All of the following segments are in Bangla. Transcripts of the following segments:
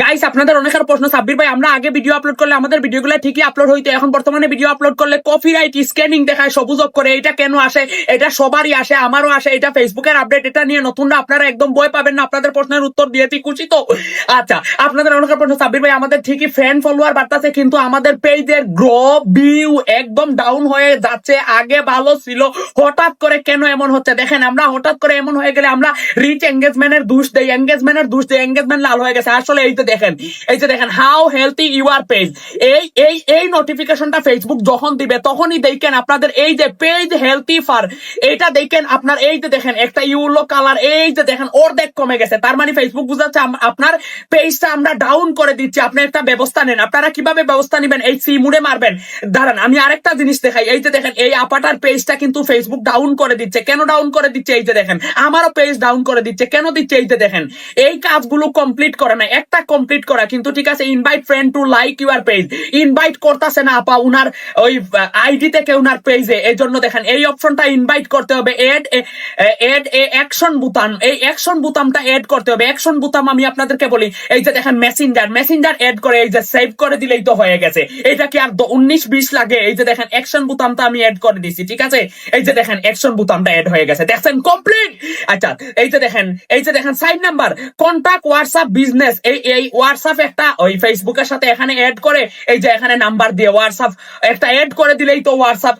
গাইস আপনাদের অনেকের প্রশ্ন, সাব্বির ভাই, আমরা আগে ভিডিও আপলোড করলে আমাদের ভিডিওগুলো ঠিকই আপলোড হইতো, এখন বর্তমানে ভিডিও আপলোড করলে কপিরাইট স্ক্যানিং দেখায়, সবুজ করে এটা কেন আসে? এটা সবারই আসে, আমারও আসে, এটা ফেসবুকের আপডেট এটা নিয়ে নতুনরা আপনারা একদম বই পাবেন না, আপনাদের প্রশ্নের উত্তর দিয়েছি খুশি তো? আচ্ছা আপনাদের অনেকের প্রশ্ন, সাব্বির ভাই, আমাদের ঠিকই ফ্যান ফলোয়ার বাড়তেছে, কিন্তু আমাদের পেজের গ্রো ভিউ একদম ডাউন হয়ে যাচ্ছে, আগে ভালো ছিল, হঠাৎ করে কেন এমন হচ্ছে? দেখেন, আমরা হঠাৎ করে এমন হয়ে গেলে আমরা রিচ এঙ্গেজমেন্টের দোষ দেই এঙ্গেজমেন্টের দোষ দেই এঙ্গেজমেন্ট লাল হয়ে গেছে, আসলে এই দেখেন, এই যে দেখেন how healthy you are page এই এই এই নোটিফিকেশনটা ফেসবুক যখন দিবে, তখনই দেখেন আপনাদের এই যে পেজ হেলথি ফার এইটা দেখেন আপনার এই যে দেখেন, একটা ইউলো কালার এই যে দেখেন, অর্ধেক কমে গেছে। তার মানে ফেসবুক বুঝাচ্ছে আপনার পেজটা আমরা ডাউন করে দিচ্ছি। আপনি একটা ব্যবস্থা নেন। আপনারা কীভাবে ব্যবস্থা নেবেন? এই সি মুড়ে মারবেন। দাঁড়ান, আমি আরেকটা জিনিস দেখাই। এই যে দেখেন, এই আপাটার পেজটা কিন্তু ফেসবুক ডাউন করে দিচ্ছে। কেন ডাউন করে দিচ্ছে? এই যে দেখেন, আমারও পেজ ডাউন করে দিচ্ছে। কেন দিচ্ছে? এই যে দেখেন, এই কাজগুলো কমপ্লিট করে না একটা কমপ্লিট করা। কিন্তু ঠিক আছে invite friend to like your page invite করতেছে না আপা, উনার ওই আইডি থেকে উনার পেজে এই জন্য দেখেন, এই অপশনটা ইনভাইট করতে হবে। এড এড এ অ্যাকশন বুতাম এই অ্যাকশন বুতামটা এড করতে হবে। অ্যাকশন বুতাম আমি আপনাদেরকে বলি, এই যে দেখেন মেসেঞ্জার মেসেঞ্জার এড করে, এই যে সেভ করে দিলেই তো হয়ে গেছে। এটা কি আর উনিশ বিশ লাগে? এই যে দেখেন অ্যাকশন বুতামটা আমি এড করে দিছি, ঠিক আছে? এই যে দেখেন অ্যাকশন বুতামটা এড হয়ে গেছে। দেখছেন? কমপ্লিট আচ্ছা এই যে দেখেন, এই যে দেখেন side number contact WhatsApp business এই এই হোয়াটসঅ্যাপ একটা, ওই ফেসবুকের সাথে এখানে এড করে, এই যে এখানে নাম্বার দিয়ে হোয়াটসঅ্যাপ একটা এড করে দিলেই তো হোয়াটসঅ্যাপ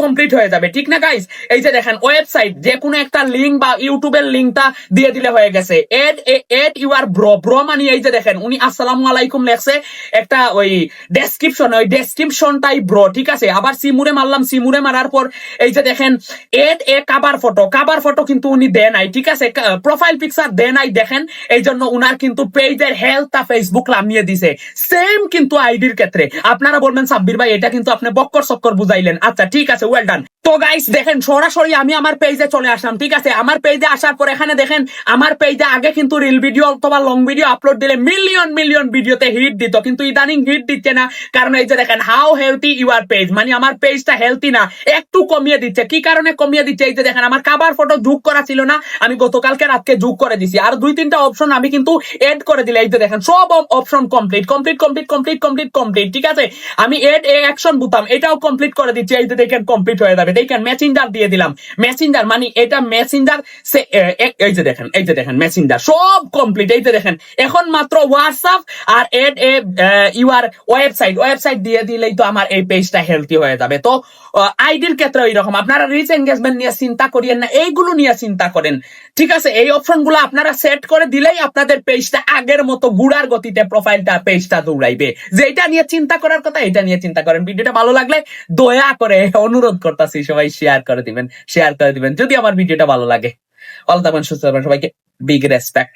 কমপ্লিট হয়ে যাবে। ঠিক না গাইস এই যে দেখেন ওয়েবসাইট যে কোনো একটা লিঙ্ক বা ইউটিউবের লিঙ্কটা দিয়ে দিলে হয়ে গেছে। Add add you are bro bro মানে এই যে দেখেন, উনি আসসালামু আলাইকুম লেখছে, একটা ওই ডেসক্রিপশন ওই ডেসক্রিপশনটাই ব্রো ঠিক আছে? আবার সিমুরে মারলাম, সিমুরে মারার পর এই যে দেখেন এড এ কাবার ফটো কাবার ফটো কিন্তু উনি দেয় নাই, ঠিক আছে? প্রোফাইল পিকচার দেয় নাই, দেখেন? এই জন্য উনার কিন্তু পেজের হেলথ ফেসবুক নামিয়ে দিছে। সেম কিন্তু আইডির ক্ষেত্রে। আপনারা বলবেন, সাব্বির ভাই, এটা কিন্তু আপনি বক্কর সক্কর বুঝাইলেন। আচ্ছা ঠিক আছে ওয়েল ডান তো গাইস দেখেন, সরাসরি আমি আমার পেজে চলে আসলাম, ঠিক আছে? আমার পেজে আসার পর এখানে দেখেন, আমার পেজে আগে কিন্তু রিল ভিডিও অথবা লং ভিডিও আপলোড দিলে মিলিয়ন মিলিয়ন ভিডিওতে হিট দিত, কিন্তু ইদানিং হিট দিচ্ছে না। কারণ এই যে দেখেন হাউ হেলথি ইউর পেজ মানে আমার পেজটা হেলথি না, একটু কমিয়ে দিচ্ছে। কি কারণে কমিয়ে দিচ্ছে? এই যে দেখেন, আমার কাবার ফটো যোগ করা ছিল না, আমি গতকালকে রাতকে যোগ করে দিছি। আর দুই, তিনটা অপশন আমি কিন্তু এড করে দিলে, এই যে দেখেন, সব option complete complete complete complete complete complete ঠিক আছে? আমি এড এ অ্যাকশন বুতাম এটাও কমপ্লিট করে দিচ্ছি, এই যে দেখেন কমপ্লিট হয়ে যাবে। দেখেন মেসেঞ্জার দিয়ে দিলাম। মেসেঞ্জার মানে এটা মেসেঞ্জার এই যে দেখেন, এই যে দেখেন মেসেঞ্জার সব কমপ্লিট এই যে দেখেন, এখন মাত্র WhatsApp R add a your website website দিয়ে দিলেই তো আমার এই পেজটা হেলথি হয়ে যাবে। তো আইডির ক্ষেত্রে এইরকম আপনারা রিচ এঙ্গেজমেন্ট নিয়ে চিন্তা করিয়েন না, এইগুলো নিয়ে চিন্তা করেন। ঠিক আছে, এই অপশনগুলো আপনারা সেট করে দিলেই আপনাদের পেজটা আগের মতো গুড়ার গতিতে প্রোফাইলটা পেজটা দৌড়াইবে। যে এটা নিয়ে চিন্তা করার কথা এটা নিয়ে চিন্তা করেন। ভিডিওটা ভালো লাগলে দয়া করে অনুরোধ করতেছি। সবাই শেয়ার করে দিবেন শেয়ার করে দিবেন, যদি আমার ভিডিওটা ভালো লাগে। ভালো থাকবেন, সুস্থ থাকবেন সবাইকে বিগ রেসপেক্ট